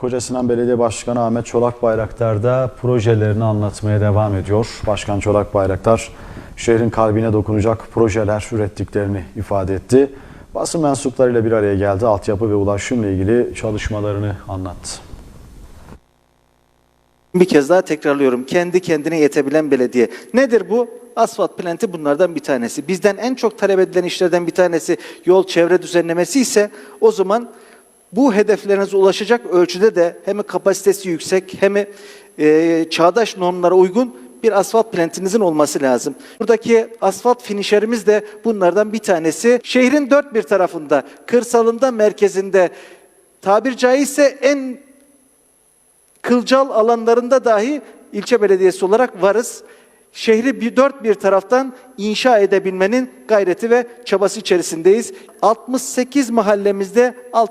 Kocasinan Belediye Başkanı Ahmet Çolak Bayraktar da projelerini anlatmaya devam ediyor. Başkan Çolak Bayraktar şehrin kalbine dokunacak projeler ürettiklerini ifade etti. Basın mensuplarıyla bir araya geldi. Altyapı ve ulaşımla ilgili çalışmalarını anlattı. Bir kez daha tekrarlıyorum. Kendi kendine yetebilen belediye. Nedir bu? Asfalt plenti bunlardan bir tanesi. Bizden en çok talep edilen işlerden bir tanesi yol çevre düzenlemesi ise o zaman bu hedeflerinize ulaşacak ölçüde de hem kapasitesi yüksek hem e, çağdaş normlara uygun bir asfalt plantinizin olması lazım. Buradaki asfalt finişerimiz de bunlardan bir tanesi. Şehrin dört bir tarafında, kırsalında, merkezinde tabir caizse en kılcal alanlarında dahi ilçe belediyesi olarak varız. Şehri bir dört bir taraftan inşa edebilmenin gayreti ve çabası içerisindeyiz. 68 mahallemizde alt